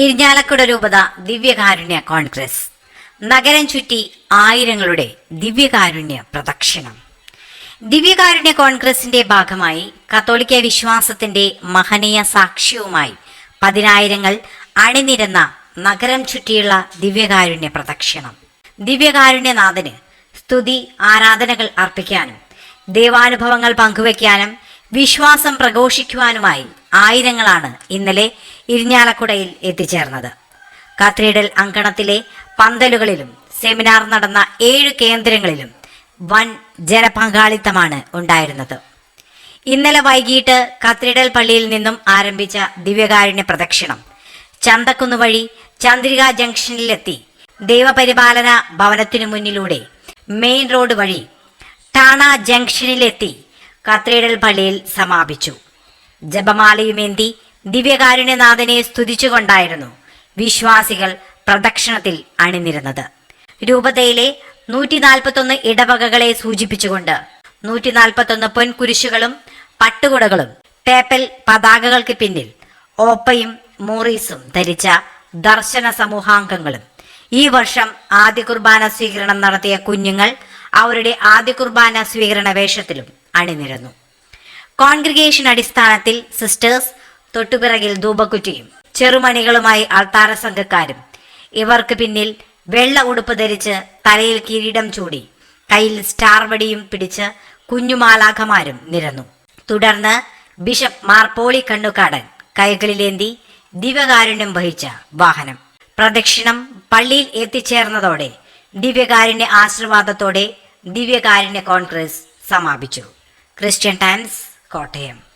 ഇരിഞ്ഞാലക്കുട രൂപത ദിവ്യകാരുണ്യ കോൺഗ്രസ്. നഗരം ചുറ്റി ആയിരങ്ങളുടെ ദിവ്യകാരുണ്യ പ്രദക്ഷിണം. ദിവ്യകാരുണ്യ കോൺഗ്രസിന്റെ ഭാഗമായി കത്തോലിക്ക വിശ്വാസത്തിന്റെ മഹനീയ സാക്ഷ്യവുമായി പതിനായിരങ്ങൾ അണിനിരന്ന നഗരം ചുറ്റിയുള്ള ദിവ്യകാരുണ്യ പ്രദക്ഷിണം. ദിവ്യകാരുണ്യനാഥന് സ്തുതി ആരാധനകൾ അർപ്പിക്കാനും ദൈവാനുഭവങ്ങൾ പങ്കുവയ്ക്കാനും വിശ്വാസം പ്രഘോഷിക്കുവാനുമായി ആയിരങ്ങളാണ് ഇന്നലെ ഇരിഞ്ഞാലക്കുടയിൽ എത്തിച്ചേർന്നത്. കത്തീഡ്രൽ അങ്കണത്തിലെ പന്തലുകളിലും സെമിനാർ നടന്ന ഏഴ് കേന്ദ്രങ്ങളിലും വൻ ജനപങ്കാളിത്തമാണ് ഉണ്ടായിരുന്നത്. ഇന്നലെ വൈകിട്ട് കത്തീഡ്രൽ പള്ളിയിൽ നിന്നും ആരംഭിച്ച ദിവ്യകാരുണ്യ പ്രദക്ഷിണം. ചന്തക്കുന്ന് വഴി ചന്ദ്രിക ജംഗ്ഷനിലെത്തി ദൈവപരിപാലന ഭവനത്തിനു മുന്നിലൂടെ മെയിൻ റോഡ് വഴി ടാണ ജംഗ്ഷനിലെത്തി കത്തീഡ്രൽ പള്ളിയിൽ സമാപിച്ചു. ജപമാലയുമേന്തി ദിവ്യകാരുണ്യനാഥനെ സ്തുതിച്ചുകൊണ്ടായിരുന്നു വിശ്വാസികൾ പ്രദക്ഷിണത്തിൽ അണിനിരുന്നത്. രൂപതയിലെ നൂറ്റി നാൽപ്പത്തൊന്ന് ഇടവകകളെ സൂചിപ്പിച്ചുകൊണ്ട് നൂറ്റി നാൽപ്പത്തൊന്ന് പൊൻകുരിശുകളും പട്ടുകുടകളും പേപ്പൽ പതാകകൾക്ക് പിന്നിൽ ഓപ്പയും മോറീസും ധരിച്ച ദർശന സമൂഹാംഗങ്ങളും. ഈ വർഷം ആദ്യ കുർബാന സ്വീകരണം നടത്തിയ കുഞ്ഞുങ്ങൾ അവരുടെ ആദ്യ കുർബാന സ്വീകരണ വേഷത്തിലും അണിനിരന്നു. കോൺഗ്രിഗേഷൻ അടിസ്ഥാനത്തിൽ സിസ്റ്റേഴ്സ് തൊട്ടുപിറകിൽ ധൂപക്കുറ്റിയും ചെറുമണികളുമായി അൾത്താര സംഘക്കാരും. ഇവർക്ക് പിന്നിൽ വെള്ള ഉടുപ്പ് ധരിച്ച് തലയിൽ കിരീടം ചൂടി കയ്യിൽ സ്റ്റാർ വടിയും പിടിച്ച് കുഞ്ഞുമാലാഖമാരും നിരന്നു. തുടർന്ന് ബിഷപ്പ് മാർപ്പോളി കണ്ണുകാടൻ കൈകളിലേന്തി ദിവ്യകാരുണ്യം വഹിച്ച വാഹനം. പ്രദക്ഷിണം പള്ളിയിൽ എത്തിച്ചേർന്നതോടെ ദിവ്യകാരുണ്യ ആശീർവാദത്തോടെ ദിവ്യകാരുണ്യ കോൺഗ്രസ് സമാപിച്ചു. Christian Times Kottayam.